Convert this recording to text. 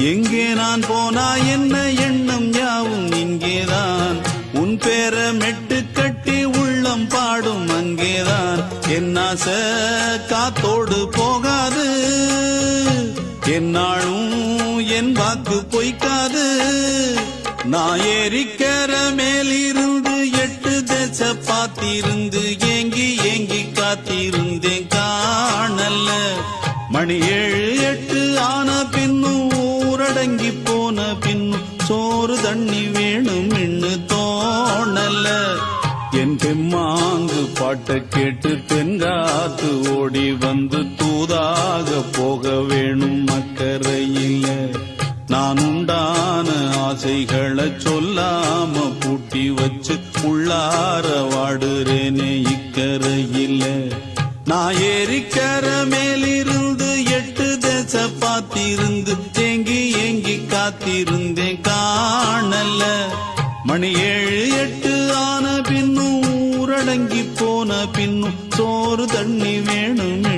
எங்கே நான் போனா என்ன எண்ணம் யாவும் இங்கேதான். உன் பேர மெட்டு கட்டி உள்ளம் பாடும் அங்கேதான். என் ஆசை காத்தோடு போகாது. என்னாலும் என் வாக்கு பொய்க்காது. நான் ஏறிக்கிற மேலிருந்து எட்டு தேச பாத்திருந்து ஏங்கி ஏங்கி காத்திருந்தேன். காணல்ல. மணி ஏழு எட்டு சோறு தண்ணி வேணும் இன்னு தோணல. என் பெம்மாங்கு பாட்டை கேட்டு தென்காத்து ஓடி வந்து தூதாக போக வேணும் மக்கரையில் நான் உண்டான ஆசைகளை சொல்லாம பூட்டி வச்சு உள்ளார வாடுறேனே இக்கரையில் நான் ஏரிக்கர மேலிருந்து எட்டு தேச பார்த்திருந்து காத்திருந்தேன் காணல. மணி ஏழு எட்டு ஆன பின்னும் ஊரடங்கி போன பின்னும் சோறு தண்ணி வேணும்.